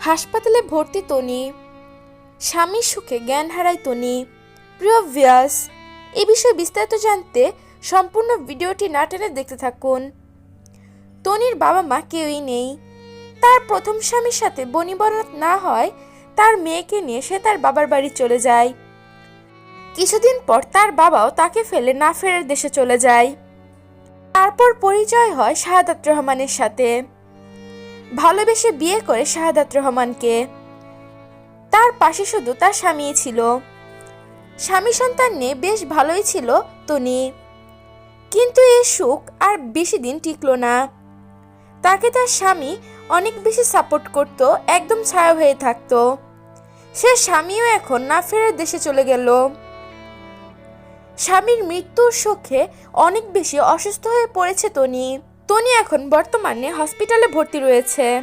হাসপাতালে ভর্তি তনি, স্বামীর সুখে জ্ঞান হারায় তনি, প্রিয় ভিয়াস এ বিষয়ে বিস্তারিত জানতে সম্পূর্ণ ভিডিওটি না টেনে দেখতে থাকুন। তনির বাবা মা কেউই নেই। তার প্রথম স্বামীর সাথে বনিবরাত না হয়, তার মেয়েকে নিয়ে সে তার বাবার বাড়ি চলে যায়। কিছুদিন পর তার বাবাও তাকে ফেলে না ফেরার দেশে চলে যায়। তারপর পরিচয় হয় শাহাদাত রহমানের সাথে। ভালোবেসে বিয়ে করে শাহাদাত রহমানকে। তার পাশে শুধু তার স্বামীই ছিল। স্বামী সন্তান নিয়ে বেশ ভালোই ছিল তনি কিন্তু এই সুখ আর বেশি দিন টিকলো না। তাকে তার স্বামী অনেক বেশি সাপোর্ট করত, একদম ছায়া হয়ে থাকতো। সে স্বামীও এখন না ফেরার দেশে চলে গেল। স্বামীর মৃত্যুর শোকে অনেক বেশি অসুস্থ হয়ে পড়েছে তনি তনি এখন বর্তমানে হসপিটালে ভর্তি রয়েছে।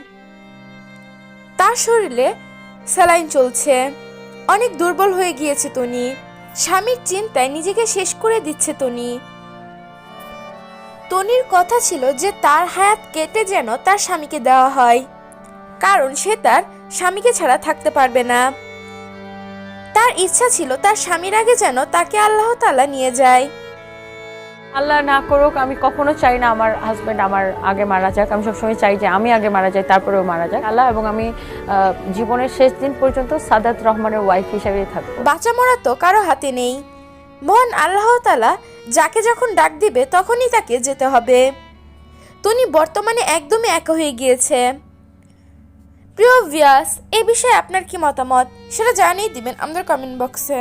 তার শরীরে স্যালাইন চলছে। অনেক দুর্বল হয়ে গিয়েছে তনি। স্বামীর চিন্তায় নিজেকে শেষ করে দিচ্ছে তনি। তনির কথা ছিল যে তার হায়াত কেটে যেন তার স্বামীকে দেওয়া হয়। কারণ সে তার স্বামীকে ছাড়া থাকতে পারবে না। তার ইচ্ছা ছিল তার স্বামীর আগে যেন তাকে আল্লাহ তালা নিয়ে যায়। আল্লাহ না করুক, আমি কখনো চাই না আমার হাজবেন্ড আমার আগে মারা যাক। আমি সবসময় চাই যে আমি আগে মারা যাই, তারপরেও মারা যাক। আল্লাহ এবং আমি জীবনের শেষ দিন পর্যন্ত সাদাত রহমানের ওয়াইফ হিসেবেই থাকব। বাঁচা মরা তো কারও হাতে নেই। মহান আল্লাহ তালা যাকে যখন ডাক দিবে, তখনই তাকে যেতে হবে। তনি বর্তমানে একদমই একা হয়ে গিয়েছে। প্রিয় ভিয়াস এ বিষয়ে আপনার কি মতামত? সেটা জানিয়ে দিবেন আমাদের কমেন্ট বক্সে